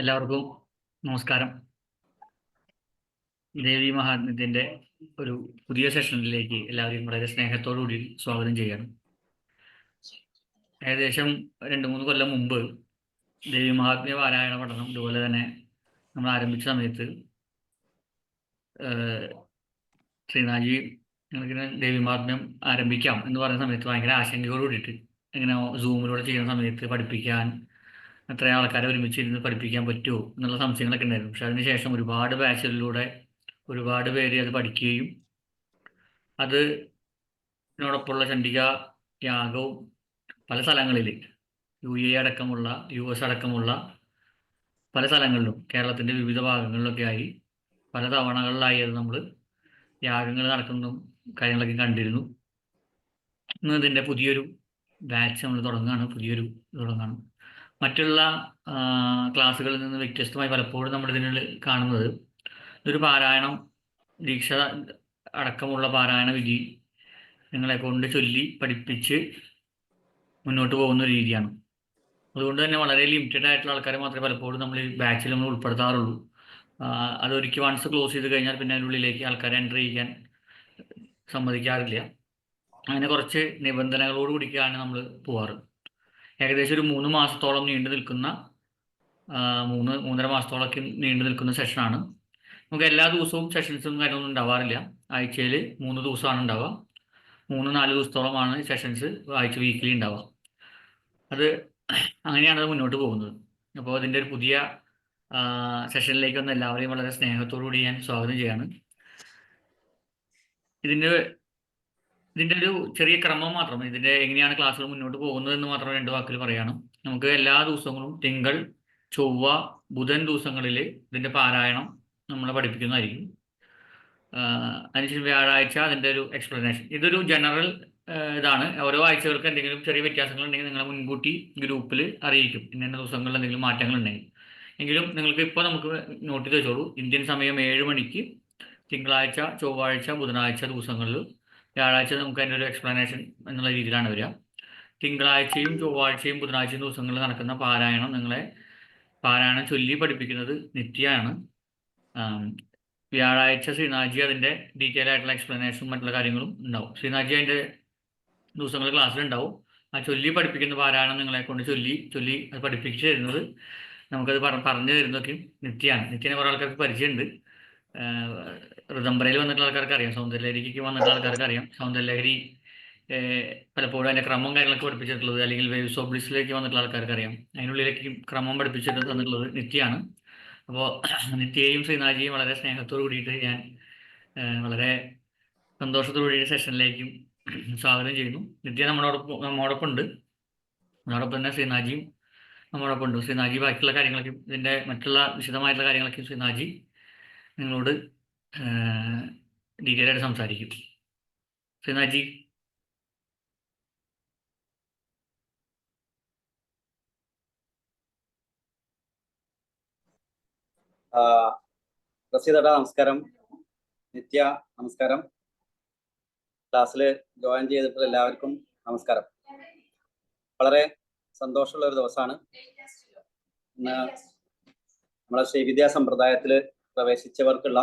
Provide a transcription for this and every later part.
എല്ലാവർക്കും നമസ്കാരം. ദേവി മഹാത്മ്യത്തിന്റെ ഒരു പുതിയ സെഷനിലേക്ക് എല്ലാവരെയും വളരെ സ്നേഹത്തോടു കൂടി സ്വാഗതം ചെയ്യണം ഏകദേശം രണ്ട് മൂന്ന് കൊല്ലം മുമ്പ് ദേവി മഹാത്മ്യ പാരായണ പഠനം ഇതുപോലെ തന്നെ നമ്മൾ ആരംഭിച്ച സമയത്ത് ശ്രീനാജി നിങ്ങൾക്കിങ്ങനെ ദേവി മഹാത്മ്യം ആരംഭിക്കാം എന്ന് പറയുന്ന സമയത്ത് ഭയങ്കര ആശങ്കയോട് കൂടിയിട്ട് ഇങ്ങനെ സൂമിലൂടെ ചെയ്യുന്ന സമയത്ത് പഠിപ്പിക്കാൻ അത്ര ആൾക്കാരെ ഒരുമിച്ച് ഇരുന്ന് പഠിപ്പിക്കാൻ പറ്റുമോ എന്നുള്ള സംശയങ്ങളൊക്കെ ഉണ്ടായിരുന്നു. പക്ഷെ അതിനുശേഷം ഒരുപാട് ബാച്ചുകളിലൂടെ ഒരുപാട് പേര് അത് പഠിക്കുകയും അത് ഇതിനോടൊപ്പമുള്ള ചണ്ഡിക യാഗവും പല സ്ഥലങ്ങളിൽ യു എ അടക്കമുള്ള യു എസ് അടക്കമുള്ള പല സ്ഥലങ്ങളിലും കേരളത്തിന്റെ വിവിധ ഭാഗങ്ങളിലൊക്കെ ആയി പല തവണകളിലായി അത് നമ്മൾ യാഗങ്ങൾ നടക്കുന്നതും കാര്യങ്ങളൊക്കെ കണ്ടിരുന്നു. ഇന്ന് ഇതിന്റെ പുതിയൊരു ബാച്ച് നമ്മൾ തുടങ്ങുകയാണ്. പുതിയൊരു തുടങ്ങുകയാണ് മറ്റുള്ള ക്ലാസ്സുകളിൽ നിന്ന് വ്യത്യസ്തമായി പലപ്പോഴും നമ്മൾ ഇതിനുള്ളിൽ കാണുന്നത്. ഇതൊരു പാരായണം ദീക്ഷ അടക്കമുള്ള പാരായണ വിധി നിങ്ങളെ കൊണ്ട് ചൊല്ലി പഠിപ്പിച്ച് മുന്നോട്ട് പോകുന്ന ഒരു രീതിയാണ്. അതുകൊണ്ട് തന്നെ വളരെ ലിമിറ്റഡ് ആയിട്ടുള്ള ആൾക്കാരെ മാത്രമേ പലപ്പോഴും നമ്മൾ ബാച്ചിൽ നമ്മൾ ഉൾപ്പെടുത്താറുള്ളൂ. അത് അതൊരിക്കൽ വൺസ് ക്ലോസ് ചെയ്ത് കഴിഞ്ഞാൽ പിന്നെ അതിനുള്ളിലേക്ക് ആൾക്കാരെ എന്റർ ചെയ്യാൻ സമ്മതിക്കാറില്ല. അങ്ങനെ കുറച്ച് നിബന്ധനകളോട് കൂടിയാണ് നമ്മൾ പോവാറ്. ഏകദേശം ഒരു മൂന്ന് മാസത്തോളം നീണ്ടു നിൽക്കുന്ന മൂന്ന് മൂന്നര മാസത്തോളമൊക്കെ നീണ്ടു നിൽക്കുന്ന സെഷനാണ്. നമുക്ക് എല്ലാ ദിവസവും സെഷൻസും കാര്യമൊന്നും ഉണ്ടാവാറില്ല. ആഴ്ചയിൽ മൂന്ന് ദിവസമാണ് ഉണ്ടാവുക. മൂന്ന് നാല് ദിവസത്തോളമാണ് സെഷൻസ് ആഴ്ച വീക്കിലി ഉണ്ടാവുക. അത് അങ്ങനെയാണ് അത് മുന്നോട്ട് പോകുന്നത്. അപ്പോൾ അതിന്റെ ഒരു പുതിയ സെഷനിലേക്ക് വന്ന് എല്ലാവരെയും വളരെ സ്നേഹത്തോടു കൂടി ഞാൻ സ്വാഗതം ചെയ്യാണ്. ഇതിന്റെ ഇതിന്റെ ഒരു ചെറിയ ക്രമം മാത്രം. ഇതിന്റെ എങ്ങനെയാണ് ക്ലാസ്സുകൾ മുന്നോട്ട് പോകുന്നത് എന്ന് മാത്രം രണ്ട് വാക്കിൽ പറയണം. നമുക്ക് എല്ലാ ദിവസങ്ങളും തിങ്കൾ ചൊവ്വ ബുധൻ ദിവസങ്ങളിൽ ഇതിന്റെ പാരായണം നമ്മളെ പഠിപ്പിക്കുന്നതായിരിക്കും. അതിനുശേഷം വ്യാഴാഴ്ച അതിന്റെ ഒരു എക്സ്പ്ലനേഷൻ ഇതൊരു ജനറൽ ഇതാണ്. ഓരോ ആഴ്ചകൾക്ക് എന്തെങ്കിലും ചെറിയ വ്യത്യാസങ്ങൾ ഉണ്ടെങ്കിൽ നിങ്ങളെ മുൻകൂട്ടി ഗ്രൂപ്പിൽ അറിയിക്കും. ഇന്ന ദിവസങ്ങളിൽ എന്തെങ്കിലും മാറ്റങ്ങൾ ഉണ്ടെങ്കിൽ. എങ്കിലും നിങ്ങൾക്ക് ഇപ്പോൾ നമുക്ക് നോട്ട് ചെയ്ത് വെച്ചോളൂ. ഇന്ത്യൻ സമയം ഏഴ് മണിക്ക് തിങ്കളാഴ്ച ചൊവ്വാഴ്ച ബുധനാഴ്ച ദിവസങ്ങളിൽ വ്യാഴാഴ്ച നമുക്ക് അതിന്റെ ഒരു എക്സ്പ്ലനേഷൻ എന്നുള്ള രീതിയിലാണ് വരിക. തിങ്കളാഴ്ചയും ചൊവ്വാഴ്ചയും ബുധനാഴ്ചയും ദിവസങ്ങളിൽ നടക്കുന്ന പാരായണം നിങ്ങളെ പാരായണം ചൊല്ലി പഠിപ്പിക്കുന്നത് നിത്യയാണ് വ്യാഴാഴ്ച ശ്രീനാജി അതിന്റെ ഡീറ്റെയിൽ ആയിട്ടുള്ള എക്സ്പ്ലനേഷനും മറ്റുള്ള കാര്യങ്ങളും ഉണ്ടാവും. ശ്രീനാജി അതിന്റെ ദിവസങ്ങളിൽ ക്ലാസ്സിലുണ്ടാവും ആ ചൊല്ലി പഠിപ്പിക്കുന്ന പാരായണം നിങ്ങളെ കൊണ്ട് ചൊല്ലി ചൊല്ലി അത് പഠിപ്പിച്ചു തരുന്നത് നമുക്കത് പറ പറഞ്ഞു തരുന്നതൊക്കെ നിത്യമാണ് നിത്യനെ കുറേ ആൾക്കാർക്ക് പരിചയമുണ്ട്. ഋതംബരയിൽ വന്നിട്ടുള്ള ആൾക്കാർക്ക് അറിയാം. സൗന്ദര്യലഹരിക്ക് വന്നിട്ടുള്ള ആൾക്കാർക്ക് അറിയാം. സൗന്ദര്യലഹരി പലപ്പോഴും അതിന്റെ ക്രമം കാര്യങ്ങളൊക്കെ പഠിപ്പിച്ചിട്ടുള്ളത് അല്ലെങ്കിൽ വേവ്സ് ഓഫ് ബ്ലിസിലേക്ക് വന്നിട്ടുള്ള ആൾക്കാർക്ക് അറിയാം. അതിനുള്ളിലേക്ക് ക്രമം പഠിപ്പിച്ചിട്ട് തന്നിട്ടുള്ളത് നിത്യയാണ്. അപ്പോൾ നിത്യയെയും ശ്രീനാഥിയെയും വളരെ സ്നേഹത്തോട് കൂടിയിട്ട് ഞാൻ വളരെ സന്തോഷത്തോടു കൂടി സെഷനിലേക്കും സ്വാഗതം ചെയ്യുന്നു. നിത്യ നമ്മളോടൊപ്പം നമ്മോടൊപ്പം ഉണ്ട് അതോടൊപ്പം തന്നെ ശ്രീനാഥിയും നമ്മോടൊപ്പം ഉണ്ട് ശ്രീനാഥി ബാക്കിയുള്ള കാര്യങ്ങളൊക്കെ ഇതിന്റെ മറ്റുള്ള വിശദമായിട്ടുള്ള കാര്യങ്ങളൊക്കെ ശ്രീനാഥി നിങ്ങളോട് ഡീറ്റെയിൽ ആയിട്ട് സംസാരിക്കും. ശ്രീനാഥി റസീതേട്ടാ നമസ്കാരം. നിത്യ നമസ്കാരം. ക്ലാസ്സിൽ ജോയിൻ ചെയ്തിട്ടുള്ള എല്ലാവർക്കും നമസ്കാരം. വളരെ സന്തോഷമുള്ള ഒരു ദിവസമാണ്. ഇന്ന് നമ്മളെ ശ്രീവിദ്യാ സമ്പ്രദായത്തിൽ പ്രവേശിച്ചവർക്കുള്ള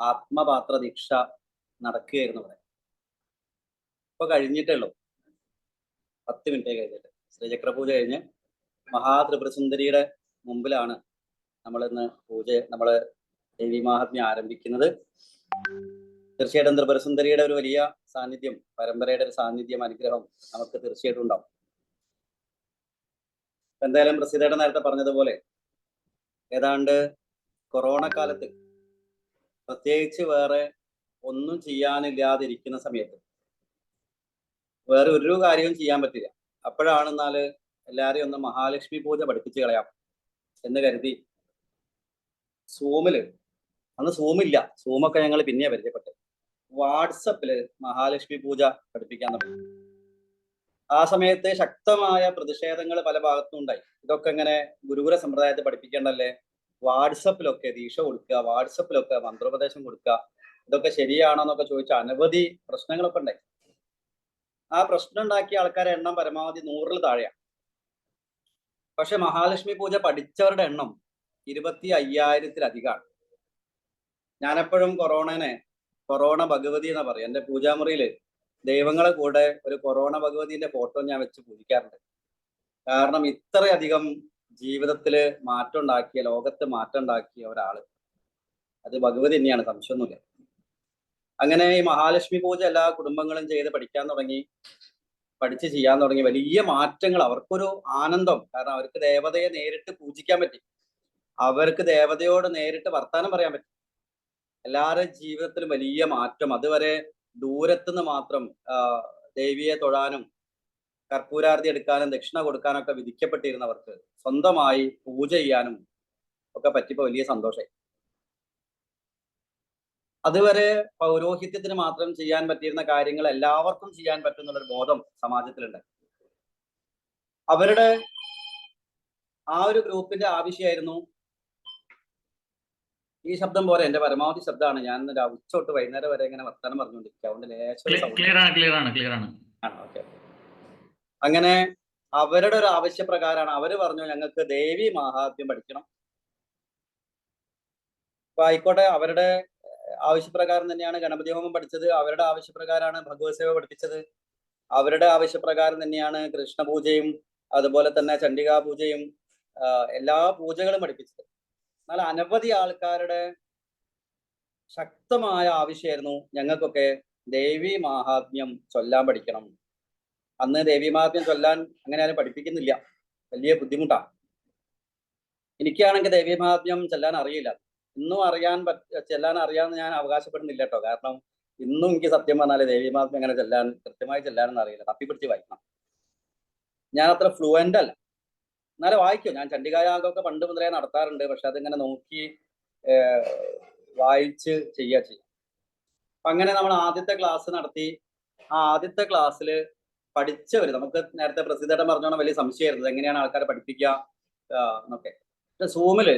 ആത്മപാത്ര ദീക്ഷ നടക്കുകയായിരുന്നു ഇവിടെ ഇപ്പൊ കഴിഞ്ഞിട്ടേ ഉള്ളൂ. പത്ത് മിനിറ്റേ കഴിഞ്ഞിട്ട്. ശ്രീചക്രപൂജ കഴിഞ്ഞ് മഹാത്രിപുരസുന്ദരിയുടെ മുമ്പിലാണ് നമ്മൾ ഇന്ന് പൂജ നമ്മൾ ദേവി മാഹാത്മ്യം ആരംഭിക്കുന്നത്. തീർച്ചയായിട്ടും ത്രിപുരസുന്ദരിയുടെ ഒരു വലിയ സാന്നിധ്യം പരമ്പരയുടെ ഒരു സാന്നിധ്യം അനുഗ്രഹം നമുക്ക് തീർച്ചയായിട്ടും ഉണ്ടാവും. എന്തായാലും പ്രസിദ്ധയുടെ നേരത്തെ പറഞ്ഞതുപോലെ ഏതാണ്ട് കൊറോണ കാലത്ത് പ്രത്യേകിച്ച് വേറെ ഒന്നും ചെയ്യാനില്ലാതിരിക്കുന്ന സമയത്ത് വേറെ ഒരു കാര്യവും ചെയ്യാൻ പറ്റില്ല. അപ്പോഴാണ് എന്നാൽ എല്ലാരെയും ഒന്ന് മഹാലക്ഷ്മി പൂജ പഠിപ്പിച്ച് കളയാം എന്ന് കരുതി സൂമിൽ. അന്ന് സൂമില്ല. സൂമൊക്കെ ഞങ്ങൾ പിന്നെ പരിചയപ്പെട്ടു വാട്സപ്പിൽ മഹാലക്ഷ്മി പൂജ പഠിപ്പിക്കാൻ തുടങ്ങി. ആ സമയത്ത് ശക്തമായ പ്രതിഷേധങ്ങൾ പല ഭാഗത്തും ഉണ്ടായി. ഇതൊക്കെ ഇങ്ങനെ ഗുരുകുല സമ്പ്രദായത്തെ പഠിപ്പിക്കേണ്ടല്ലേ? വാട്സപ്പിലൊക്കെ ദീക്ഷ കൊടുക്കുക വാട്സപ്പിലൊക്കെ മന്ത്രോപദേശം കൊടുക്കുക ഇതൊക്കെ ശരിയാണോ എന്നൊക്കെ ചോദിച്ച അനവധി പ്രശ്നങ്ങളൊക്കെ ഉണ്ടായി. ആ പ്രശ്നം ഉണ്ടാക്കിയ ആൾക്കാരെ എണ്ണം പരമാവധി നൂറിൽ താഴെയാണ്. പക്ഷെ മഹാലക്ഷ്മി പൂജ പഠിച്ചവരുടെ എണ്ണം ഇരുപത്തി അയ്യായിരത്തിലധികമാണ്. ഞാനെപ്പോഴും കൊറോണനെ കൊറോണ ഭഗവതി എന്ന് പറയും. എന്റെ പൂജാമുറിയിൽ ദൈവങ്ങളെ കൂടെ ഒരു കൊറോണ ഭഗവതിന്റെ ഫോട്ടോ ഞാൻ വെച്ച് പൂജിക്കാറുണ്ട്. കാരണം ഇത്രയധികം ജീവിതത്തിൽ മാറ്റം ഉണ്ടാക്കിയ ലോകത്ത് മാറ്റം ഉണ്ടാക്കിയ ഒരാൾ. അത് ഭഗവതി തന്നെയാണ് സംശയമൊന്നുമില്ല. അങ്ങനെ ഈ മഹാലക്ഷ്മി പൂജ എല്ലാ കുടുംബങ്ങളും ചെയ്ത് പഠിക്കാൻ തുടങ്ങി പഠിച്ച് ചെയ്യാൻ തുടങ്ങി വലിയ മാറ്റങ്ങൾ അവർക്കൊരു ആനന്ദം. കാരണം അവർക്ക് ദേവതയെ നേരിട്ട് പൂജിക്കാൻ പറ്റി. അവർക്ക് ദേവതയോട് നേരിട്ട് വർത്താനം പറയാൻ പറ്റി. എല്ലാവരുടെ ജീവിതത്തിലും വലിയ മാറ്റം. അതുവരെ ദൂരത്തുനിന്ന് മാത്രം ദേവിയെ തൊഴാനും കർപ്പൂരാർത്തി എടുക്കാനും ദക്ഷിണ കൊടുക്കാനൊക്കെ വിധിക്കപ്പെട്ടിരുന്നവർക്ക് സ്വന്തമായി പൂജ ചെയ്യാനും ഒക്കെ പറ്റിയപ്പോൾ വലിയ സന്തോഷമായി അതുവരെ പൗരോഹിത്യത്തിന് മാത്രം ചെയ്യാൻ പറ്റിയിരുന്ന കാര്യങ്ങൾ എല്ലാവർക്കും ചെയ്യാൻ പറ്റുന്നുള്ളൊരു ബോധം സമാജത്തിലുണ്ട്. അവരുടെ ആ ഒരു ഗ്രൂപ്പിന്റെ ആവശ്യമായിരുന്നു ഈ ശബ്ദം പോലെ എന്റെ പരമാവധി ശബ്ദമാണ്. ഞാൻ ഉച്ച തൊട്ട് വൈകുന്നേരം വരെ ഇങ്ങനെ വർത്തമാനം പറഞ്ഞുകൊണ്ടിരിക്കുക. അതുകൊണ്ട് ലേശം ക്ലിയർ ആണ് ക്ലിയർ ആണ് ക്ലിയർ ആണ്. ഓക്കെ. അങ്ങനെ അവരുടെ ഒരു ആവശ്യപ്രകാരമാണ് അവർ പറഞ്ഞു ഞങ്ങൾക്ക് ദേവി മഹാത്മ്യം പഠിക്കണം. അപ്പൊ ആയിക്കോട്ടെ അവരുടെ ആവശ്യപ്രകാരം തന്നെയാണ് ഗണപതി ഹോമം പഠിച്ചത്. അവരുടെ ആവശ്യപ്രകാരമാണ് ഭഗവത് സേവ പഠിപ്പിച്ചത്. അവരുടെ ആവശ്യപ്രകാരം തന്നെയാണ് കൃഷ്ണപൂജയും അതുപോലെ തന്നെ ചണ്ഡികാ പൂജയും എല്ലാ പൂജകളും പഠിപ്പിച്ചത്. എന്നാൽ അനവധി ആൾക്കാരുടെ ശക്തമായ ആവശ്യമായിരുന്നു ഞങ്ങൾക്കൊക്കെ ദേവി മാഹാത്മ്യം ചൊല്ലാൻ പഠിക്കണം. അന്ന് ദേവീമാത്മ്യം ചൊല്ലാൻ അങ്ങനെ ആരും പഠിപ്പിക്കുന്നില്ല. വലിയ ബുദ്ധിമുട്ടാണ് എനിക്കാണെങ്കിൽ ദേവീമാത്മ്യം ചെല്ലാൻ അറിയില്ല. ഇന്നും അറിയാൻ പറ്റ ചെല്ലാൻ അറിയാമെന്ന് ഞാൻ അവകാശപ്പെടുന്നില്ല കേട്ടോ. കാരണം ഇന്നും എനിക്ക് സത്യം പറഞ്ഞാൽ ദേവീമാത്മ്യം എങ്ങനെ ചെല്ലാൻ കൃത്യമായി ചെല്ലാനൊന്നും അറിയില്ല. തപ്പിപ്പിടിച്ച് വായിക്കണം. ഞാൻ അത്ര ഫ്ലുവന്റ് അല്ല. എന്നാലും വായിക്കും. ഞാൻ ചണ്ഡികായാഗമൊക്കെ പണ്ട് മുതലേ നടത്താറുണ്ട്. പക്ഷെ അതിങ്ങനെ നോക്കി വായിച്ച് ചെയ്യുക ചെയ്യും. അങ്ങനെ നമ്മൾ ആദ്യത്തെ ക്ലാസ് നടത്തി. ആ ആദ്യത്തെ ക്ലാസ്സിൽ പഠിച്ചവർ നമുക്ക് നേരത്തെ പ്രസിദ്ധേട്ടൻ പറഞ്ഞോണം വലിയ സംശയമായിരുന്നു. എങ്ങനെയാണ് ആൾക്കാരെ പഠിപ്പിക്കുക എന്നൊക്കെ. സൂമിൽ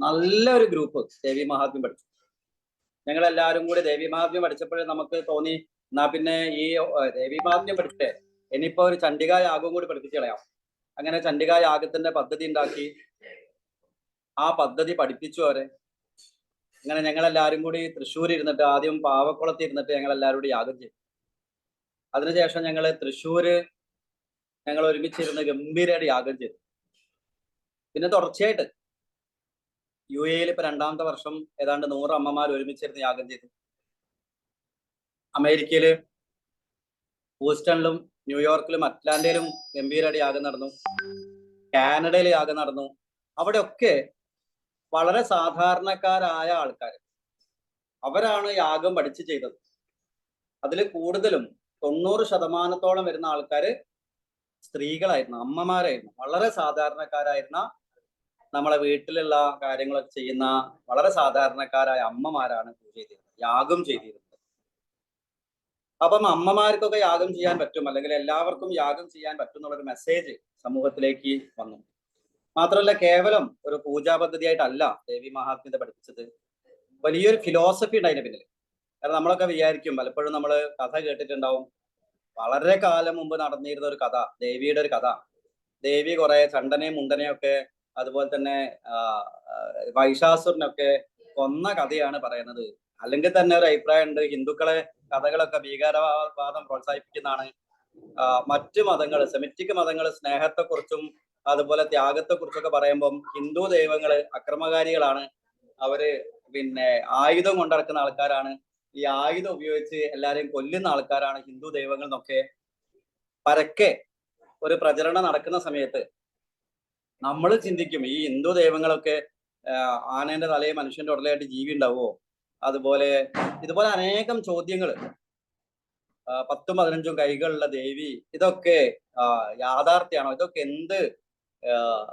നല്ലൊരു ഗ്രൂപ്പ് ദേവി മഹാത്മ്യം പഠിച്ചു. ഞങ്ങൾ എല്ലാവരും കൂടി ദേവി മഹാത്മ്യം പഠിച്ചപ്പോഴേ നമുക്ക് തോന്നി എന്നാ പിന്നെ ഈ ദേവി മഹാത്മ്യം പഠിച്ചേ ഇനിയിപ്പോ ഒരു ചണ്ഡിക യാഗവും കൂടി പഠിപ്പിച്ച് കളയാം. അങ്ങനെ ചണ്ഡിക യാഗത്തിന്റെ പദ്ധതി ഉണ്ടാക്കി. ആ പദ്ധതി പഠിപ്പിച്ചു അവരെ. അങ്ങനെ ഞങ്ങൾ എല്ലാവരും കൂടി തൃശ്ശൂർ ഇരുന്നിട്ട് ആദ്യം പാവക്കുളത്ത് ഇരുന്നിട്ട് ഞങ്ങൾ എല്ലാവരും കൂടി യാഗം ചെയ്തു. അതിനുശേഷം ഞങ്ങൾ തൃശ്ശൂര് ഞങ്ങൾ ഒരുമിച്ചിരുന്ന് ഗംഭീരമായിട്ട് യാഗം ചെയ്തു. പിന്നെ തുടർച്ചയായിട്ട് യു എയിൽ ഇപ്പൊ രണ്ടാമത്തെ വർഷം ഏതാണ്ട് നൂറ് അമ്മമാർ ഒരുമിച്ചിരുന്ന് യാഗം ചെയ്തു. അമേരിക്കയിൽ ഹൂസ്റ്റണിലും ന്യൂയോർക്കിലും അറ്റ്ലാന്റയിലും ഗംഭീരമായിട്ട് യാഗം നടന്നു. കാനഡയിൽ യാഗം നടന്നു. അവിടെയൊക്കെ വളരെ സാധാരണക്കാരായ ആൾക്കാർ അവരാണ് യാഗം പഠിച്ചു ചെയ്തത്. അതിൽ കൂടുതലും തൊണ്ണൂറ് ശതമാനത്തോളം വരുന്ന ആൾക്കാര് സ്ത്രീകളായിരുന്നു അമ്മമാരായിരുന്നു. വളരെ സാധാരണക്കാരായിരുന്ന നമ്മളെ വീട്ടിലുള്ള കാര്യങ്ങളൊക്കെ ചെയ്യുന്ന വളരെ സാധാരണക്കാരായ അമ്മമാരാണ് പൂജ ചെയ്തിരുന്നത് യാഗം ചെയ്തിരുന്നത്. അപ്പം അമ്മമാർക്കൊക്കെ യാഗം ചെയ്യാൻ പറ്റും അല്ലെങ്കിൽ എല്ലാവർക്കും യാഗം ചെയ്യാൻ പറ്റും എന്നുള്ളൊരു മെസ്സേജ് സമൂഹത്തിലേക്ക് വന്നു. മാത്രമല്ല കേവലം ഒരു പൂജാ പദ്ധതിയായിട്ടല്ല ദേവി മഹാത്മ്യത്തെ പഠിപ്പിച്ചത്. വലിയൊരു ഫിലോസഫി ഉണ്ട് അതിന്റെ പിന്നിൽ കാരണം നമ്മളൊക്കെ വിചാരിക്കും പലപ്പോഴും നമ്മൾ കഥ കേട്ടിട്ടുണ്ടാവും വളരെ കാലം മുമ്പ് നടന്നിരുന്ന ഒരു കഥ ദേവിയുടെ ഒരു കഥ. ദേവി കുറെ ചണ്ടനെയും മുണ്ടനെയും ഒക്കെ അതുപോലെ തന്നെ വൈശാസുരനൊക്കെ കൊന്ന കഥയാണ് പറയുന്നത്. അല്ലെങ്കിൽ തന്നെ ഒരു അഭിപ്രായം ഉണ്ട് ഹിന്ദുക്കളെ കഥകളൊക്കെ ഭീകരവാദം പ്രോത്സാഹിപ്പിക്കുന്നതാണ്. മറ്റു മതങ്ങൾ സെമിറ്റിക് മതങ്ങൾ സ്നേഹത്തെക്കുറിച്ചും അതുപോലെ ത്യാഗത്തെക്കുറിച്ചൊക്കെ പറയുമ്പം ഹിന്ദു ദൈവങ്ങൾ അക്രമകാരികളാണ്. അവർ പിന്നെ ആയുധം കൊണ്ടിറക്കുന്ന ആൾക്കാരാണ്. ഈ ആയുധം ഉപയോഗിച്ച് എല്ലാരെയും കൊല്ലുന്ന ആൾക്കാരാണ് ഹിന്ദു ദൈവങ്ങൾ എന്നൊക്കെ പരക്കെ ഒരു പ്രചരണം നടക്കുന്ന സമയത്ത് നമ്മൾ ചിന്തിക്കും ഈ ഹിന്ദു ദൈവങ്ങളൊക്കെ ആനേന്റെ തലയെ മനുഷ്യന്റെ ഉടലായിട്ട് ജീവി ഉണ്ടാവുമോ അതുപോലെ ഇതുപോലെ അനേകം ചോദ്യങ്ങൾ പത്തും പതിനഞ്ചും കൈകളുള്ള ദേവി ഇതൊക്കെ യാഥാർത്ഥ്യമാണോ ഇതൊക്കെ എന്ത്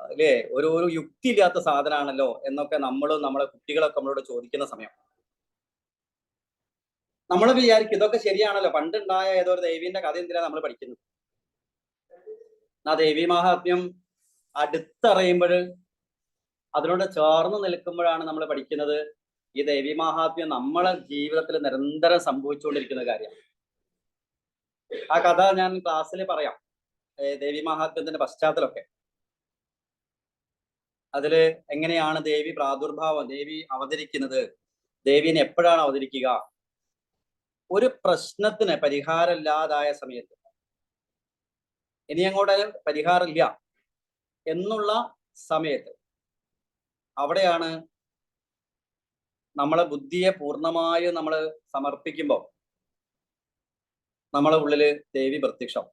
അല്ലേ ഒരു ഒരു യുക്തി ഇല്ലാത്ത സാധനമാണല്ലോ എന്നൊക്കെ നമ്മളും നമ്മളെ കുട്ടികളൊക്കെ നമ്മളോട് ചോദിക്കുന്ന സമയം. നമ്മൾ വിചാരിക്കും ഇതൊക്കെ ശരിയാണല്ലോ. പണ്ടുണ്ടായ ഏതോ ദേവീന്റെ കഥ എന്തിനാ നമ്മൾ പഠിക്കുന്നത്? ആ ദേവി മഹാത്മ്യം അടുത്തറിയുമ്പോൾ അതിനോട് ചേർന്ന് നിൽക്കുമ്പോഴാണ് നമ്മൾ പഠിക്കുന്നത്. ഈ ദേവി മഹാത്മ്യം നമ്മളെ ജീവിതത്തിൽ നിരന്തരം സംഭവിച്ചുകൊണ്ടിരിക്കുന്ന കാര്യമാണ്. ആ കഥ ഞാൻ ക്ലാസ്സിൽ പറയാം. ദേവി മഹാത്മ്യത്തിന്റെ പശ്ചാത്തലമൊക്കെ. അതിൽ എങ്ങനെയാണ് ദേവി പ്രാദുർഭാവം ദേവി അവതരിക്കുന്നത് ദേവീനെ എപ്പോഴാണ് അവതരിക്കുക ഒരു പ്രശ്നത്തിന് പരിഹാരമില്ലാതായ സമയത്ത് ഇനി അങ്ങോട്ട് പരിഹാരമില്ല എന്നുള്ള സമയത്ത് അവിടെയാണ് നമ്മളെ ബുദ്ധിയെ പൂർണമായും നമ്മൾ സമർപ്പിക്കുമ്പോൾ നമ്മളെ ഉള്ളിൽ ദേവി പ്രത്യക്ഷം.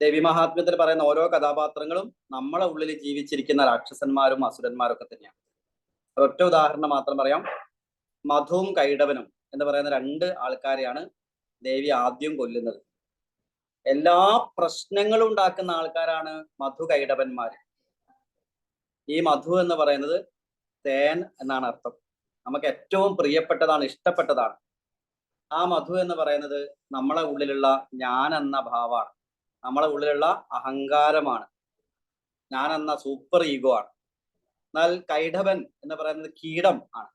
ദേവി മഹാത്മ്യത്തിൽ പറയുന്ന ഓരോ കഥാപാത്രങ്ങളും നമ്മളെ ഉള്ളിൽ ജീവിച്ചിരിക്കുന്ന രാക്ഷസന്മാരും അസുരന്മാരും ഒക്കെ തന്നെയാണ്. ഒറ്റ ഉദാഹരണം മാത്രം പറയാം. മധുവും കൈടവനും. എന്ന് പറയുന്ന രണ്ട് ആൾക്കാരെയാണ് ദേവി ആദ്യം കൊല്ലുന്നത്. എല്ലാ പ്രശ്നങ്ങളും ഉണ്ടാക്കുന്ന ആൾക്കാരാണ് മധു കൈടവന്മാര് ഈ മധു എന്ന് പറയുന്നത് തേൻ എന്നാണ് അർത്ഥം. നമുക്ക് ഏറ്റവും പ്രിയപ്പെട്ടതാണ് ഇഷ്ടപ്പെട്ടതാണ്. ആ മധു എന്ന് പറയുന്നത് നമ്മളെ ഉള്ളിലുള്ള ഞാൻ എന്ന ഭാവമാണ്. നമ്മളെ ഉള്ളിലുള്ള അഹങ്കാരമാണ്. ഞാൻ എന്ന സൂപ്പർ ഈഗോ ആണ്. എന്നാൽ കൈടവൻ എന്ന് പറയുന്നത് കീടം ആണ്.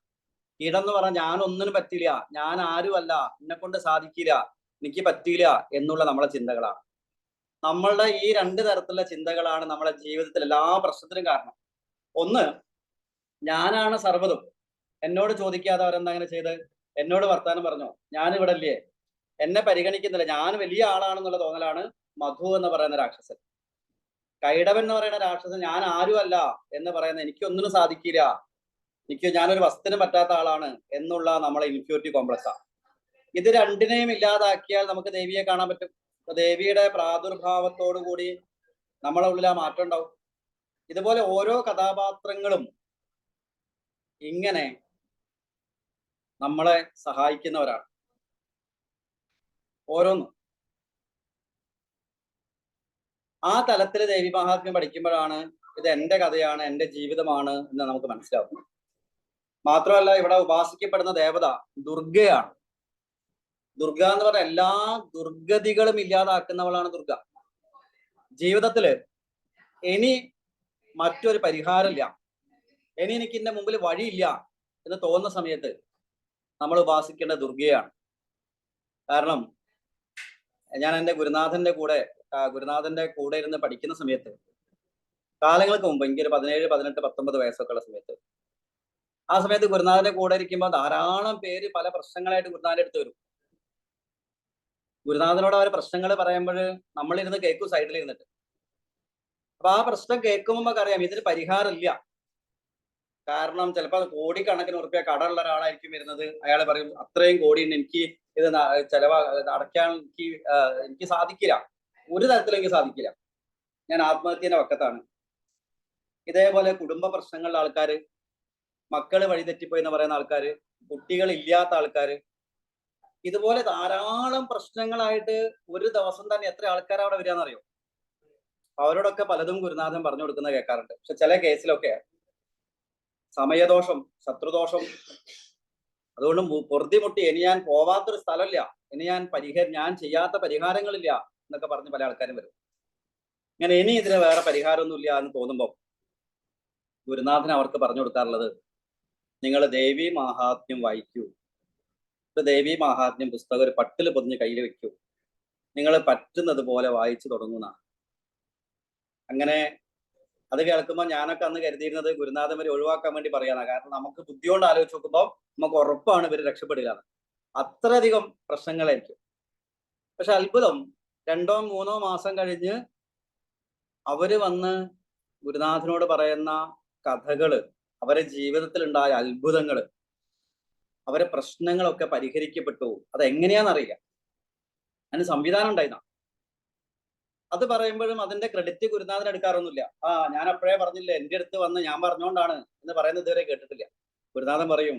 കീടം എന്ന് പറഞ്ഞാൽ ഞാൻ ഒന്നിനും പറ്റില്ല. ഞാൻ ആരുമല്ല. എന്നെ കൊണ്ട് സാധിക്കില്ല. എനിക്ക് പറ്റില്ല എന്നുള്ള നമ്മളെ ചിന്തകളാണ്. നമ്മളുടെ ഈ രണ്ട് തരത്തിലുള്ള ചിന്തകളാണ് നമ്മളെ ജീവിതത്തിൽ എല്ലാ പ്രശ്നത്തിനും കാരണം. ഒന്ന് ഞാനാണ് സർവതും. എന്നോട് ചോദിക്കാതെ അവരെന്താ അങ്ങനെ ചെയ്ത്? എന്നോട് വർത്താനം പറഞ്ഞു? ഞാൻ ഇവിടെ അല്ലേ എന്നെ പരിഗണിക്കുന്നില്ല. ഞാൻ വലിയ ആളാണെന്നുള്ള തോന്നലാണ് മധു എന്ന് പറയുന്ന രാക്ഷസൻ. കൈടവൻ എന്ന് പറയുന്ന രാക്ഷസൻ ഞാൻ ആരുമല്ല എന്ന് പറയുന്ന എനിക്കൊന്നിനും സാധിക്കില്ല. എനിക്ക് ഞാനൊരു വസ്തുവിന് പറ്റാത്ത ആളാണ് എന്നുള്ള നമ്മളെ ഇൻഫ്യൂരിറ്റി കോംപ്ലക്സ് ആണ് ഇത് രണ്ടിനെയും ഇല്ലാതാക്കിയാൽ നമുക്ക് ദേവിയെ കാണാൻ പറ്റും. ദേവിയുടെ പ്രാദുർഭാവത്തോടു കൂടി നമ്മളെ ഉള്ളിൽ ആ മാറ്റം ഉണ്ടാവും. ഇതുപോലെ ഓരോ കഥാപാത്രങ്ങളും ഇങ്ങനെ നമ്മളെ സഹായിക്കുന്നവരാണ് ഓരോന്നും. ആ തലത്തിൽ ദേവി മഹാത്മ്യം പഠിക്കുമ്പോഴാണ് ഇത് എന്റെ കഥയാണ് എന്റെ ജീവിതമാണ് എന്ന് നമുക്ക് മനസ്സിലാവുന്നത്. മാത്രമല്ല ഇവിടെ ഉപാസിക്കപ്പെടുന്ന ദേവത ദുർഗയാണ്. ദുർഗ എന്ന് പറഞ്ഞ എല്ലാ ദുർഗതികളും ഇല്ലാതാക്കുന്നവളാണ് ദുർഗ. ജീവിതത്തിൽ ഇനി മറ്റൊരു പരിഹാരമില്ല. ഇനി എനിക്ക് എന്റെ മുമ്പിൽ വഴിയില്ല എന്ന് തോന്നുന്ന സമയത്ത് നമ്മൾ ഉപാസിക്കേണ്ട ദുർഗയാണ്. കാരണം ഞാൻ എന്റെ ഗുരുനാഥന്റെ കൂടെ ഗുരുനാഥന്റെ കൂടെ ഇരുന്ന് പഠിക്കുന്ന സമയത്ത് കാലങ്ങൾക്ക് മുമ്പ് എനിക്കൊരു പതിനേഴ് പതിനെട്ട് പത്തൊമ്പത് വയസ്സൊക്കെ ഉള്ള സമയത്ത് ആ സമയത്ത് ഗുരുനാഥന്റെ കൂടെ ഇരിക്കുമ്പോൾ ധാരാളം പേര് പല പ്രശ്നങ്ങളായിട്ട് ഗുരുനാഥന്റെ അടുത്ത് വരും. ഗുരുനാഥനോട് അവർ പ്രശ്നങ്ങൾ പറയുമ്പോൾ നമ്മളിരുന്ന് കേൾക്കും സൈഡിൽ ഇരുന്നിട്ട് അപ്പൊ ആ പ്രശ്നം കേൾക്കുമ്പോൾ നമുക്ക് അറിയാം ഇതിന് പരിഹാരമില്ല കാരണം ചിലപ്പോൾ കോടിക്കണക്കിന് ഉറുപ്പ്യ കടമുള്ള ഒരാളായിരിക്കും വരുന്നത്. അയാൾ പറയും അത്രയും കോടി ഉണ്ട് എനിക്ക് ഇത് ചെലവാ അടയ്ക്കാൻ എനിക്ക് എനിക്ക് സാധിക്കില്ല. ഒരു തരത്തിലും എനിക്ക് സാധിക്കില്ല. ഞാൻ ആത്മഹത്യന്റെ പക്കത്താണ് ഇതേപോലെ കുടുംബ പ്രശ്നങ്ങളുള്ള ആൾക്കാര് മക്കൾ വഴിതെറ്റിപ്പോയി എന്ന് പറയുന്ന ആൾക്കാർ കുട്ടികൾ ഇല്ലാത്ത ആൾക്കാർ ഇതുപോലെ ധാരാളം പ്രശ്നങ്ങളായിട്ട് ഒരു ദിവസം തന്നെ എത്ര ആൾക്കാർ അവിടെ വരികയെന്നറിയോ അവരോടൊക്കെ പലതും ഗുരുനാഥൻ പറഞ്ഞു കൊടുക്കുന്ന കേൾക്കാറുണ്ട്. പക്ഷെ ചില കേസിലൊക്കെ സമയദോഷം ശത്രുദോഷം അതുകൊണ്ട് പൊറുതിമുട്ടി ഇനി ഞാൻ പോവാത്തൊരു സ്ഥലമില്ല ഇനി ഞാൻ പരിഹ ഞാൻ ചെയ്യാത്ത പരിഹാരങ്ങളില്ല എന്നൊക്കെ പറഞ്ഞ് പല ആൾക്കാരും വരും. ഇങ്ങനെ ഇനി ഇതിന് വേറെ പരിഹാരമൊന്നുമില്ല എന്ന് തോന്നുമ്പോൾ ഗുരുനാഥൻ അവർക്ക് പറഞ്ഞു കൊടുക്കാറുള്ളത് നിങ്ങൾ ദേവി മഹാത്മ്യം വായിക്കൂ. ഒരു ദേവി മഹാത്മ്യം പുസ്തകം ഒരു പട്ടിൽ പൊതിഞ്ഞ് കയ്യിൽ വെക്കൂ. നിങ്ങൾ പറ്റുന്നത് പോലെ വായിച്ചു തുടങ്ങുന്ന. അങ്ങനെ അത് കേൾക്കുമ്പോൾ ഞാനൊക്കെ അന്ന് കരുതിയിരുന്നത് ഗുരുനാഥൻ വരെ ഒഴിവാക്കാൻ വേണ്ടി പറയാനാണ് കാരണം നമുക്ക് ബുദ്ധി കൊണ്ട് ആലോചിച്ച് നോക്കുമ്പോൾ നമുക്ക് ഉറപ്പാണ് ഇവർ രക്ഷപ്പെടില്ല. അത്രയധികം പ്രശ്നങ്ങളായിരിക്കും. പക്ഷെ അത്ഭുതം രണ്ടോ മൂന്നോ മാസം കഴിഞ്ഞ് അവർ വന്ന് ഗുരുനാഥനോട് പറയുന്ന കഥകൾ അവരെ ജീവിതത്തിൽ ഉണ്ടായ അത്ഭുതങ്ങൾ അവരെ പ്രശ്നങ്ങളൊക്കെ പരിഹരിക്കപ്പെട്ടു. അത് എങ്ങനെയാണെന്നറിയില്ല അതിന് സംവിധാനം ഉണ്ടായിരുന്ന അത് പറയുമ്പോഴും അതിന്റെ ക്രെഡിറ്റ് ഗുരുനാഥൻ എടുക്കാറൊന്നുമില്ല. ആ ഞാൻ അപ്പോഴേ പറഞ്ഞില്ല എന്റെ അടുത്ത് വന്ന് ഞാൻ പറഞ്ഞുകൊണ്ടാണ് എന്ന് പറയുന്നത് ഇതുവരെ കേട്ടിട്ടില്ല. ഗുരുനാഥൻ പറയും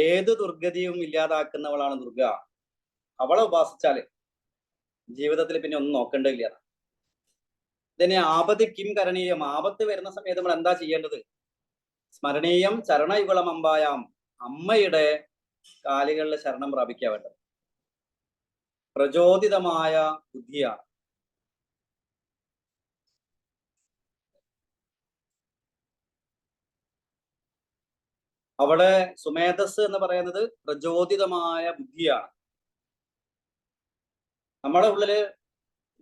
ഏത് ദുർഗതിയും ഇല്ലാതാക്കുന്നവളാണ് ദുർഗ. അവളെ ഉപാസിച്ചാൽ ജീവിതത്തിൽ പിന്നെ ഒന്നും നോക്കേണ്ടതില്ല ഇതിനെ ആപത്ത് കിം കരണീയം. ആപത്ത് വരുന്ന സമയത്ത് നമ്മൾ എന്താ ചെയ്യേണ്ടത്? സ്മരണീയം ചരണയുഗളം അമ്പായാം. അമ്മയുടെ കാലുകളിൽ ശരണം പ്രാപിക്കാൻ വേണ്ടത്. പ്രചോദിതമായ ബുദ്ധിയാണ്. അവിടെ സുമേധസ് എന്ന് പറയുന്നത് പ്രചോദിതമായ ബുദ്ധിയാണ്. നമ്മുടെ ഉള്ളിൽ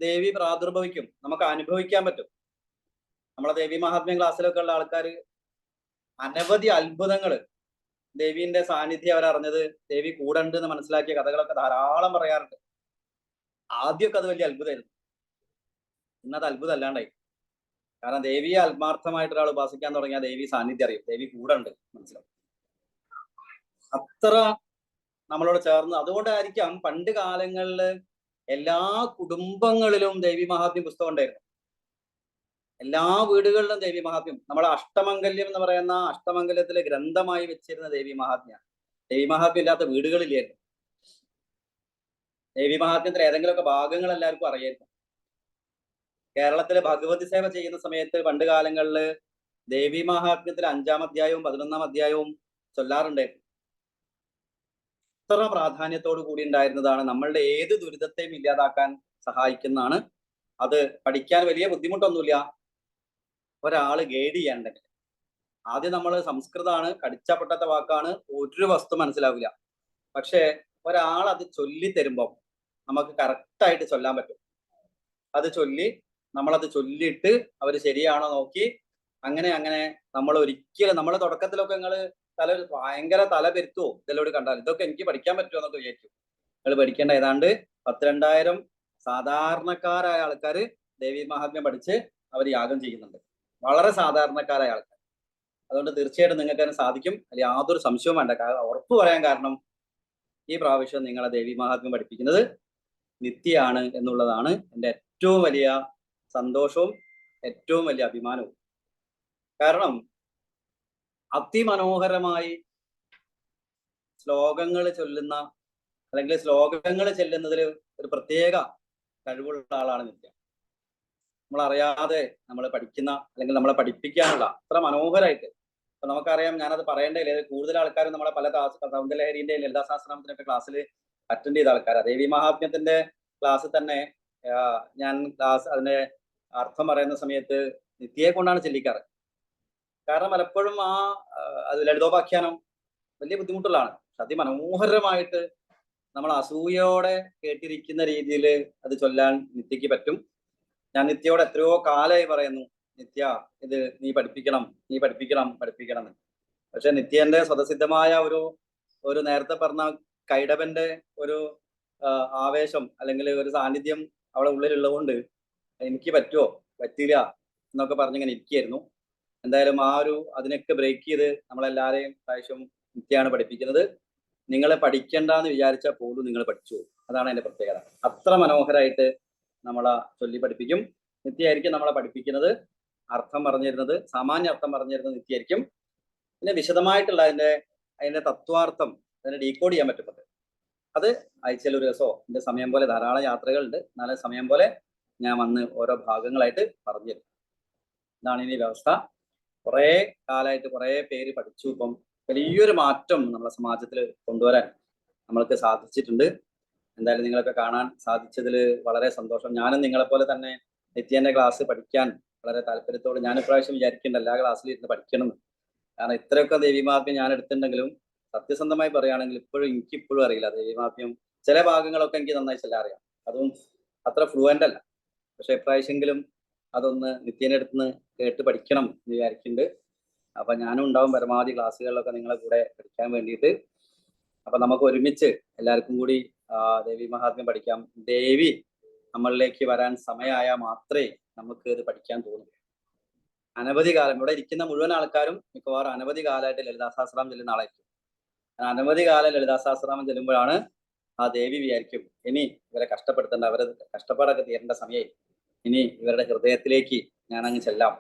ദേവി പ്രാദുർഭവിക്കും. നമുക്ക് അനുഭവിക്കാൻ പറ്റും. നമ്മളെ ദേവി മഹാത്മ്യം ക്ലാസ്സിലൊക്കെ ഉള്ള ആൾക്കാർ അനവധി അത്ഭുതങ്ങൾ ദേവീന്റെ സാന്നിധ്യം അവരറിഞ്ഞത് ദേവി കൂടെ ഉണ്ട് എന്ന് മനസ്സിലാക്കിയ കഥകളൊക്കെ ധാരാളം പറയാറുണ്ട്. ആദ്യമൊക്കെ അത് വലിയ അത്ഭുതമായിരുന്നു. ഇന്നത് അത്ഭുതം അല്ലാണ്ടായി. കാരണം ദേവിയെ ആത്മാർത്ഥമായിട്ട് ഒരാൾ ഉപാസിക്കാൻ തുടങ്ങിയ ദേവി സാന്നിധ്യം അറിയും. ദേവി കൂടെ ഉണ്ട് മനസ്സിലാവും. അത്ര നമ്മളോട് ചേർന്ന്. അതുകൊണ്ടായിരിക്കാം പണ്ട് കാലങ്ങളിൽ എല്ലാ കുടുംബങ്ങളിലും ദേവി മഹാത്മ്യം പുസ്തകം ഉണ്ടായിരുന്നു. എല്ലാ വീടുകളിലും ദേവി മഹാത്മ്യം നമ്മളെ അഷ്ടമംഗല്യം എന്ന് പറയുന്ന അഷ്ടമംഗല്യത്തിലെ ഗ്രന്ഥമായി വെച്ചിരുന്ന ദേവി മഹാത്മ്യ ദേവി മഹാത്മ്യം ഇല്ലാത്ത വീടുകളില്ലായിരുന്നു. ദേവി മഹാത്മ്യത്തിലെ ഏതെങ്കിലുമൊക്കെ ഭാഗങ്ങൾ എല്ലാവർക്കും അറിയായിരുന്നു. കേരളത്തിലെ ഭഗവതി സേവ ചെയ്യുന്ന സമയത്ത് പണ്ട് കാലങ്ങളിൽ ദേവി മഹാത്മ്യത്തിലെ അഞ്ചാം അധ്യായവും പതിനൊന്നാം അധ്യായവും ചൊല്ലാറുണ്ടായിരുന്നു. ഇത്ര പ്രാധാന്യത്തോടു കൂടി ഉണ്ടായിരുന്നതാണ് നമ്മളുടെ ഏത് ദുരിതത്തെയും ഇല്ലാതാക്കാൻ സഹായിക്കുന്നതാണ്. അത് പഠിക്കാൻ വലിയ ബുദ്ധിമുട്ടൊന്നുമില്ല. ഒരാൾ ഗൈഡ് ചെയ്യണ്ടെങ്കിൽ ആദ്യം നമ്മൾ സംസ്കൃതമാണ് കടിച്ചപ്പെട്ടത്തെ വാക്കാണ് ഒരു വസ്തു മനസ്സിലാവില്ല. പക്ഷെ ഒരാൾ അത് ചൊല്ലി തരുമ്പം നമുക്ക് കറക്റ്റായിട്ട് ചൊല്ലാൻ പറ്റും. അത് ചൊല്ലി നമ്മളത് ചൊല്ലിയിട്ട് അവർ ശരിയാണോ നോക്കി അങ്ങനെ അങ്ങനെ നമ്മൾ ഒരിക്കലും നമ്മൾ തുടക്കത്തിലൊക്കെ നിങ്ങൾ തല ഭയങ്കര തല പെരുത്തുവോ? ഇതിലോട് കണ്ടാൽ ഇതൊക്കെ എനിക്ക് പഠിക്കാൻ പറ്റുമോ എന്നൊക്കെ വിചാരിക്കും. നിങ്ങൾ പഠിക്കേണ്ട ഏതാണ്ട് പത്തിരണ്ടായിരം സാധാരണക്കാരായ ആൾക്കാർ ദേവി മഹാത്മ്യം പഠിച്ച് അവർ യാഗം ചെയ്യുന്നുണ്ട്. വളരെ സാധാരണക്കാരായ ആൾക്കാർ. അതുകൊണ്ട് തീർച്ചയായിട്ടും നിങ്ങൾക്ക് അതിന് സാധിക്കും. അതിൽ യാതൊരു സംശയവും വേണ്ട. ഉറപ്പ് പറയാൻ കാരണം ഈ പ്രാവശ്യം നിങ്ങളെ ദേവി മഹാത്മ്യം പഠിപ്പിക്കുന്നത് നിത്യാണ് എന്നുള്ളതാണ് എന്റെ ഏറ്റവും വലിയ സന്തോഷവും ഏറ്റവും വലിയ അഭിമാനവും. കാരണം അതിമനോഹരമായി ശ്ലോകങ്ങൾ ചൊല്ലുന്ന അല്ലെങ്കിൽ ശ്ലോകങ്ങൾ ചെല്ലുന്നതിൽ ഒരു പ്രത്യേക കഴിവുള്ള ആളാണ് നിത്യ. നമ്മൾ അറിയാതെ നമ്മൾ പഠിക്കുന്ന അല്ലെങ്കിൽ നമ്മളെ പഠിപ്പിക്കാനുള്ള അത്ര മനോഹരമായിട്ട് ഇപ്പൊ നമുക്കറിയാം ഞാനത് പറയേണ്ടതില്ല. കൂടുതൽ ആൾക്കാരും നമ്മളെ പല ക്ലാസ് സൗന്ദര്യലഹരിന്റെ ലളിതാ സഹസ്രനാമത്തിനൊക്കെ ക്ലാസ്സിൽ അറ്റൻഡ് ചെയ്ത ആൾക്കാർ. ദേവി മഹാത്മ്യത്തിന്റെ ക്ലാസ് തന്നെ ഞാൻ ക്ലാസ് അതിന്റെ അർത്ഥം പറയുന്ന സമയത്ത് നിത്യയെ കൊണ്ടാണ് ചെല്ലിക്കാറ്. കാരണം പലപ്പോഴും ആ അത് ലളിതോപാഖ്യാനം വലിയ ബുദ്ധിമുട്ടുള്ളതാണ്. അതിമനോഹരമായിട്ട് നമ്മൾ അസൂയയോടെ കേട്ടിരിക്കുന്ന രീതിയിൽ അത് ചൊല്ലാൻ നിത്യക്ക് പറ്റും. ഞാൻ നിത്യയോട് എത്രയോ കാലമായി പറയുന്നു നിത്യ ഇത് നീ പഠിപ്പിക്കണം നീ പഠിപ്പിക്കണം പഠിപ്പിക്കണം എന്ന്. പക്ഷെ നിത്യന്റെ സ്വതസിദ്ധമായ ഒരു ഒരു നേരത്തെ പറഞ്ഞ കൈടവന്റെ ഒരു ആവേശം അല്ലെങ്കിൽ ഒരു സാന്നിധ്യം അവളെ ഉള്ളിലുള്ളതുകൊണ്ട് എനിക്ക് പറ്റുമോ? പറ്റില്ല എന്നൊക്കെ പറഞ്ഞിങ്ങനെ ഇരിക്കുകയായിരുന്നു. എന്തായാലും ആ ഒരു അതിനൊക്കെ ബ്രേക്ക് ചെയ്ത് നമ്മളെല്ലാവരെയും പ്രാവശ്യം നിത്യാണ് പഠിപ്പിക്കുന്നത്. നിങ്ങളെ പഠിക്കണ്ടെന്ന് വിചാരിച്ചാൽ പോലും നിങ്ങൾ പഠിച്ചു. അതാണ് അതിന്റെ പ്രത്യേകത. അത്ര മനോഹരമായിട്ട് നമ്മളെ ചൊല്ലി പഠിപ്പിക്കും. നിത്യമായിരിക്കും നമ്മളെ പഠിപ്പിക്കുന്നത്. അർത്ഥം പറഞ്ഞിരുന്നത് സാമാന്യ അർത്ഥം പറഞ്ഞിരുന്നത് നിത്യമായിരിക്കും പിന്നെ വിശദമായിട്ടുള്ള അതിന്റെ അതിന്റെ തത്വാർത്ഥം അതിനെ ഡീകോഡ് ചെയ്യാൻ പറ്റുന്നത് അത് ആഴ്ചയിൽ ഒരു ദിവസമോ എന്റെ സമയം പോലെ ധാരാളം യാത്രകളുണ്ട്. നല്ല സമയം പോലെ ഞാൻ വന്ന് ഓരോ ഭാഗങ്ങളായിട്ട് പറഞ്ഞു തരും ഇതാണ് ഇനി വ്യവസ്ഥ. കുറേ കാലമായിട്ട് കുറേ പേര് പഠിച്ചു. ഇപ്പം വലിയൊരു മാറ്റം നമ്മളെ സമാജത്തിൽ കൊണ്ടുവരാൻ നമ്മൾക്ക് സാധിച്ചിട്ടുണ്ട്. എന്തായാലും നിങ്ങളൊക്കെ കാണാൻ സാധിച്ചതിൽ വളരെ സന്തോഷം. ഞാനും നിങ്ങളെ പോലെ തന്നെ നിത്യേന്റെ ക്ലാസ് പഠിക്കാൻ വളരെ താല്പര്യത്തോട് ഞാൻ ഇപ്രാവശ്യം വിചാരിക്കേണ്ട എല്ലാ ക്ലാസ്സിലും ഇരുന്ന് പഠിക്കണം കാരണം ഇത്രയൊക്കെ ദേവിമാർഗ്യം ഞാൻ എടുത്തിട്ടുണ്ടെങ്കിലും സത്യസന്ധമായി പറയുകയാണെങ്കിൽ ഇപ്പോഴും എനിക്ക് ഇപ്പോഴും അറിയില്ല. ദേവിമാർഗ്യം ചില ഭാഗങ്ങളൊക്കെ എനിക്ക് നന്നായി ചെല്ലാൻ അറിയാം. അതും അത്ര ഫ്ലുവന്റ് അല്ല. പക്ഷെ ഇപ്രാവശ്യമെങ്കിലും അതൊന്ന് നിത്യേന്റെ അടുത്ത് കേട്ട് പഠിക്കണം എന്ന് വിചാരിക്കുന്നുണ്ട് അപ്പൊ ഞാനും ഉണ്ടാവും പരമാവധി ക്ലാസ്സുകളിലൊക്കെ നിങ്ങളെ കൂടെ പഠിക്കാൻ വേണ്ടിയിട്ട് അപ്പൊ നമുക്ക് ഒരുമിച്ച് എല്ലാവർക്കും കൂടി ദേവി മഹാത്മ്യം പഠിക്കാം. ദേവി നമ്മളിലേക്ക് വരാൻ സമയമായാൽ മാത്രമേ നമുക്ക് ഇത് പഠിക്കാൻ തോന്നൂ. അനവധി കാലം ഇവിടെ ഇരിക്കുന്ന മുഴുവൻ ആൾക്കാരും മിക്കവാറും അനവധി കാലമായിട്ട് ലളിതാസഹസ്രാമം ചെല്ലുന്ന ആളായിരിക്കും. അനവധി കാലം ലളിതാസഹസ്രാമം ചെല്ലുമ്പോഴാണ് ആ ദേവി വിചാരിക്കും ഇനി ഇവരെ കഷ്ടപ്പെടുത്തേണ്ട അവരെ കഷ്ടപ്പാടൊക്കെ തീരേണ്ട സമയമായി ഇനി ഇവരുടെ ഹൃദയത്തിലേക്ക് ഞാൻ അങ്ങ് ചെല്ലാം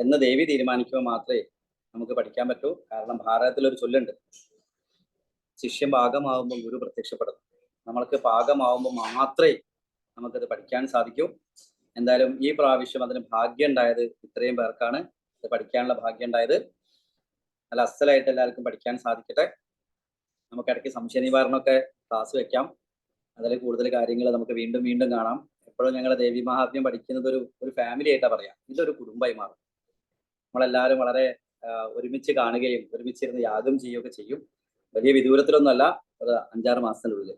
എന്ന് ദേവി തീരുമാനിക്കുമ്പോൾ മാത്രമേ നമുക്ക് പഠിക്കാൻ പറ്റൂ. കാരണം ഭാരതത്തിൽ ഒരു ചൊല്ലുണ്ട്. ശിഷ്യം പാകമാവുമ്പോൾ ഗുരു പ്രത്യക്ഷപ്പെടുന്നു നമ്മൾക്ക് പാകമാവുമ്പോൾ മാത്രമേ നമുക്കത് പഠിക്കാൻ സാധിക്കൂ. എന്തായാലും ഈ പ്രാവശ്യം അതിന് ഭാഗ്യം ഉണ്ടായത് ഇത്രയും പേർക്കാണ്. ഇത് പഠിക്കാനുള്ള ഭാഗ്യം ഉണ്ടായത്. നല്ല അസലായിട്ട് എല്ലാവർക്കും പഠിക്കാൻ സാധിക്കട്ടെ. നമുക്ക് ഇടയ്ക്ക് സംശയ നിവാരണമൊക്കെ ക്ലാസ് വെക്കാം. അതിൽ കൂടുതൽ കാര്യങ്ങൾ നമുക്ക് വീണ്ടും വീണ്ടും കാണാം. എപ്പോഴും ഞങ്ങളെ ദേവി മഹാത്മ്യം പഠിക്കുന്നത് ഒരു ഒരു ഫാമിലി ആയിട്ടാ പറയാം. ഇതൊരു കുടുംബമായി മാറും. നമ്മളെല്ലാവരും വളരെ ഒരുമിച്ച് കാണുകയും ഒരുമിച്ചിരുന്ന് യാഗം ചെയ്യുകയൊക്കെ ചെയ്യും. വലിയ വിദൂരത്തിലൊന്നുമല്ല ഒരു അഞ്ചാറ് മാസത്തിനുള്ളിൽ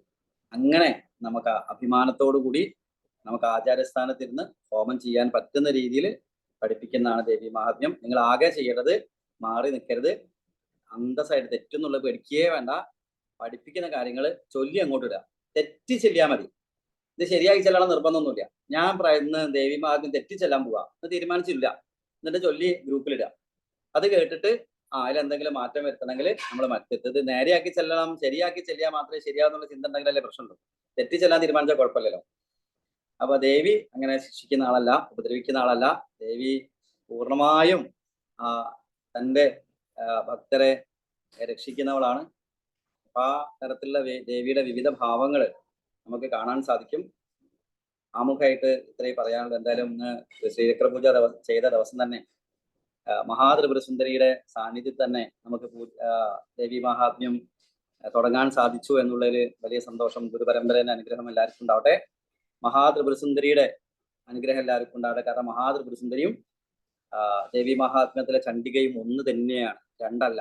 അങ്ങനെ നമുക്ക് അഭിമാനത്തോടു കൂടി നമുക്ക് ആചാരസ്ഥാനത്തിരുന്ന് ഹോമം ചെയ്യാൻ പറ്റുന്ന രീതിയിൽ പഠിപ്പിക്കുന്നതാണ് ദേവി മഹാത്മ്യം. നിങ്ങൾ ആകെ ചെയ്യേണ്ടത് മാറി നിൽക്കരുത്. അന്തസ്സായിട്ട് തെറ്റൊന്നുള്ള പേടിക്കുകയേ വേണ്ട. പഠിപ്പിക്കുന്ന കാര്യങ്ങൾ ചൊല്ലി അങ്ങോട്ട് ഇടുക തെറ്റ് ചെല്ലിയാൽ മതി. ഇത് ശരിയായി ചെല്ലണം നിർബന്ധമൊന്നുമില്ല. ഞാൻ പറയുന്ന ഇന്ന് ദേവി മഹാത്മ്യം തെറ്റി ചെല്ലാൻ പോവാ. എന്ന് തീരുമാനിച്ചില്ല എന്നിട്ട് ചൊല്ലി ഗ്രൂപ്പിലിടുക അത് കേട്ടിട്ട് ആ അതിൽ എന്തെങ്കിലും മാറ്റം വരുത്തണമെങ്കിൽ നമ്മൾ മറ്റത് നേരെയാക്കി ചെല്ലണം ശരിയാക്കി ചെല്ലിയാൽ മാത്രമേ ശരിയാവുന്നുള്ള ചിന്ത ഉണ്ടെങ്കിലല്ലേ പ്രശ്നമുള്ളൂ. തെറ്റി ചെല്ലാൻ തീരുമാനിച്ചാൽ കുഴപ്പമില്ലല്ലോ. അപ്പൊ ദേവി അങ്ങനെ ശിക്ഷിക്കുന്ന ആളല്ല ഉപദ്രവിക്കുന്ന ആളല്ല. ദേവി പൂർണമായും ആ തന്റെ ഭക്തരെ രക്ഷിക്കുന്നവളാണ് അപ്പൊ ആ തരത്തിലുള്ള ദേവിയുടെ വിവിധ ഭാവങ്ങൾ നമുക്ക് കാണാൻ സാധിക്കും. ആമുഖമായിട്ട് ഇത്രയും പറയാനുള്ളത് എന്തായാലും ഇന്ന് ശ്രീചക്രപൂജ ദിവ- ചെയ്ത ദിവസം തന്നെ മഹാത്രിപുര സുന്ദരിയുടെ സാന്നിധ്യത്തിൽ തന്നെ നമുക്ക് ദേവി മഹാത്മ്യം തുടങ്ങാൻ സാധിച്ചു എന്നുള്ളൊരു വലിയ സന്തോഷം ഗുരുപരമ്പരേന്റെ അനുഗ്രഹം എല്ലാവർക്കും ഉണ്ടാവട്ടെ. മഹാത്രിപുര സുന്ദരിയുടെ അനുഗ്രഹം എല്ലാവർക്കും ഉണ്ടാവട്ടെ. കാരണം മഹാത്രിപുര സുന്ദരിയും ദേവി മഹാത്മ്യത്തിലെ ചണ്ഡികയും ഒന്ന് തന്നെയാണ് രണ്ടല്ല.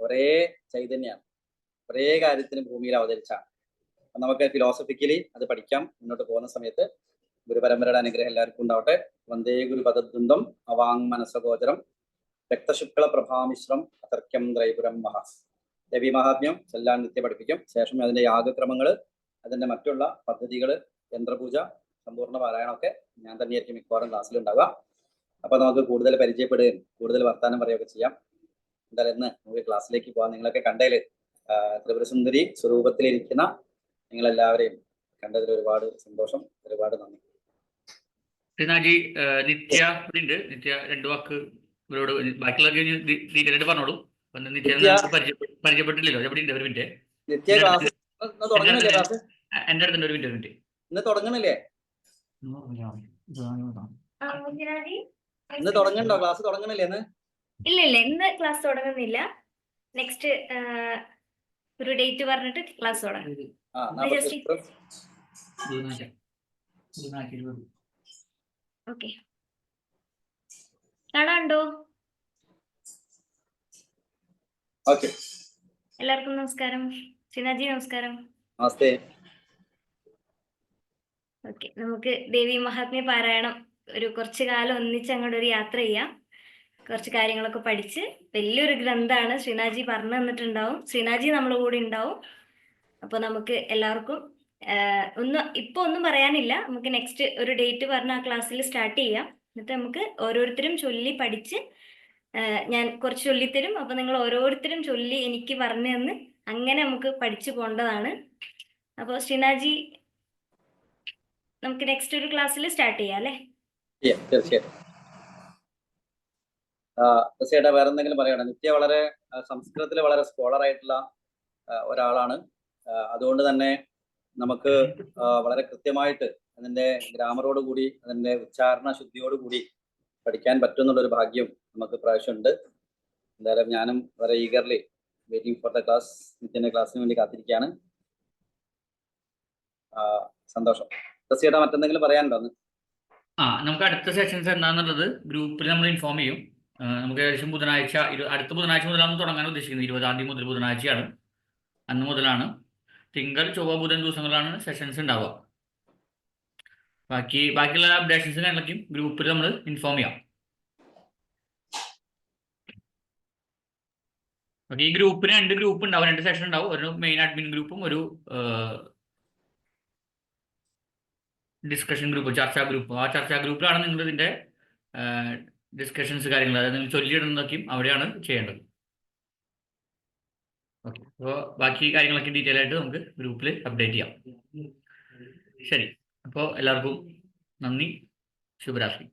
ഒരേ ചൈതന്യമാണ് ഒരേ കാര്യത്തിന് ഭൂമിയിൽ അവതരിച്ചാണ്. നമുക്ക് ഫിലോസഫിക്കലി അത് പഠിക്കാം. മുന്നോട്ട് പോകുന്ന സമയത്ത് ഗുരുപരമ്പരയുടെ അനുഗ്രഹം എല്ലാവർക്കും ഉണ്ടാവട്ടെ. വന്ദേ ഗുരുപദദ്വന്ദ്ം അവാങ് മനസഗോചരം രക്തശുക്ല പ്രഭാമിശ്രം അതർക്യം ദ്രൈപുരം മഹ. രവി മഹാത്മ്യം ചെല്ലാൻ നിത്യ പഠിപ്പിക്കും. ശേഷം അതിന്റെ യാഗക്രമങ്ങൾ അതിന്റെ മറ്റുള്ള പദ്ധതികൾ യന്ത്രപൂജ സമ്പൂർണ പാരായണമൊക്കെ ഞാൻ തന്നെയായിരിക്കും മിക്കവാറും ക്ലാസ്സിൽ ഉണ്ടാവുക. അപ്പൊ നമുക്ക് കൂടുതൽ പരിചയപ്പെടുകയും കൂടുതൽ വർത്താനം പറയുകയൊക്കെ ചെയ്യാം. എന്തായാലും ഇന്ന് നമുക്ക് ക്ലാസ്സിലേക്ക് പോകാം നിങ്ങളൊക്കെ കണ്ടേൽ ത്രിപുരസുന്ദരി സ്വരൂപത്തിലിരിക്കുന്ന നിങ്ങളെല്ലാവരെയും കണ്ടതിൽ ഒരുപാട് സന്തോഷം ഒരുപാട് നന്ദി. ശ്രീനാജി നിത്യ ഉണ്ട്. നിത്യ രണ്ട് വാക്ക് ഇവരോട് ബാക്കിയുള്ള ഡീറ്റെയിൽ ആയിട്ട് പറഞ്ഞോളൂ. നിത്യ പരിചയപ്പെട്ടില്ലല്ലോ. എവിടെ ഉണ്ട് ഒരു മിനിറ്റ്? നിത്യ ക്ലാസ് ഇന്ന് ക്ലാസ്? എന്റെ അടുത്തുണ്ട് ഒരു മിനിറ്റ് ഒരു മിനിറ്റ്. ഇന്ന് തുടങ്ങണില്ലേ ഇന്ന് തുടങ്ങണ്ടോ ക്ലാസ് തുടങ്ങണില്ലേ ഇന്ന്? ഇല്ല ഇല്ല ഇന്ന് ക്ലാസ് തുടങ്ങുന്നില്ല. നെക്സ്റ്റ് ഒരു ഡേറ്റ് പറഞ്ഞിട്ട് ക്ലാസ് തുടങ്ങാം. ഓക്കെ കാണാണ്ടോ? എല്ലാവർക്കും നമസ്കാരം. സിനാജി നമസ്കാരം. നമസ്തേ. ഓക്കെ നമുക്ക് ദേവി മഹാത്മ്യ പാരായണം ഒരു കുറച്ചു കാലം ഒന്നിച്ച് അങ്ങോട്ട് ഒരു യാത്ര ചെയ്യാം. കുറച്ച് കാര്യങ്ങളൊക്കെ പഠിച്ച് വലിയൊരു ഗ്രന്ഥമാണ് ശ്രീനാജി പറഞ്ഞു തന്നിട്ടുണ്ടാവും. ശ്രീനാജി നമ്മളെ കൂടെ ഉണ്ടാവും. അപ്പോൾ നമുക്ക് എല്ലാവർക്കും ഒന്ന് ഇപ്പൊ ഒന്നും പറയാനില്ല. നമുക്ക് നെക്സ്റ്റ് ഒരു ഡേറ്റ് പറഞ്ഞ ആ ക്ലാസ്സിൽ സ്റ്റാർട്ട് ചെയ്യാം. എന്നിട്ട് നമുക്ക് ഓരോരുത്തരും ചൊല്ലി പഠിച്ച് ഞാൻ കുറച്ച് ചൊല്ലിത്തരും. അപ്പൊ നിങ്ങൾ ഓരോരുത്തരും ചൊല്ലി എനിക്ക് പറഞ്ഞു തന്ന് അങ്ങനെ നമുക്ക് പഠിച്ചു പോകേണ്ടതാണ് അപ്പോൾ ശ്രീനാജി നമുക്ക് നെക്സ്റ്റ് ഒരു ക്ലാസ്സിൽ സ്റ്റാർട്ട് ചെയ്യാം അല്ലേ? തീർച്ചയായിട്ടും. തീർച്ചയായിട്ടും വേറെ എന്തെങ്കിലും പറയണം നിത്യ വളരെ സംസ്കൃതത്തിൽ വളരെ സ്കോളർ ആയിട്ടുള്ള ഒരാളാണ്. അതുകൊണ്ട് തന്നെ നമുക്ക് വളരെ കൃത്യമായിട്ട് അതിന്റെ ഗ്രാമറോട് കൂടി അതിന്റെ ഉച്ചാരണ ശുദ്ധിയോട് കൂടി പഠിക്കാൻ പറ്റുന്നുള്ളൊരു ഭാഗ്യം നമുക്ക് പ്രാവശ്യം ഉണ്ട് എന്തായാലും ഞാനും വളരെ eagerly waiting for the class നിത്യന്റെ ക്ലാസ്സിന് വേണ്ടി കാത്തിരിക്കുകയാണ്. സന്തോഷം. ചേട്ടാ മറ്റെന്തെങ്കിലും പറയാനുണ്ടോ? ആ നമുക്ക് അടുത്ത സെഷൻസ് എന്താണെന്നുള്ളത് ഗ്രൂപ്പിൽ നമ്മൾ ഇൻഫോം ചെയ്യും. നമുക്ക് ഏകദേശം ബുധനാഴ്ച ഇരു- അടുത്ത ബുധനാഴ്ച മുതലാണ് തുടങ്ങാൻ ഉദ്ദേശിക്കുന്നത്. ഇരുപതാം തീയതി മുതൽ ബുധനാഴ്ചയാണ്. അന്ന് മുതലാണ്. തിങ്കൾ ചൊവ്വ ബുധൻ ദിവസങ്ങളിലാണ് സെഷൻസ് ഉണ്ടാവുക. ബാക്കി ബാക്കിയുള്ള അപ്ഡേഷൻസ് കാര്യങ്ങളൊക്കെയും ഗ്രൂപ്പിൽ നമ്മൾ ഇൻഫോം ചെയ്യാം. ഈ ഗ്രൂപ്പിന് രണ്ട് ഗ്രൂപ്പ് ഉണ്ടാവും. രണ്ട് സെഷൻ ഉണ്ടാവും. ഒരു മെയിൻ അഡ്മിൻ ഗ്രൂപ്പും ഒരു ഡിസ്കഷൻ ഗ്രൂപ്പ് ചർച്ചാ ഗ്രൂപ്പ് ആ ചർച്ചാ ഗ്രൂപ്പിലാണ് നിങ്ങൾ ഇതിന്റെ ഡിസ്കഷൻസ് കാര്യങ്ങൾ അതായത് നിങ്ങൾ ചൊല്ലിയിടുന്നതൊക്കെയും അവിടെയാണ് ചെയ്യേണ്ടത്. ഓക്കെ അപ്പോൾ ബാക്കി കാര്യങ്ങളൊക്കെ ഡീറ്റെയിൽ ആയിട്ട് നമുക്ക് ഗ്രൂപ്പിൽ അപ്ഡേറ്റ് ചെയ്യാം. ശരി. അപ്പോൾ എല്ലാവർക്കും നന്ദി. ശുഭരാത്രി.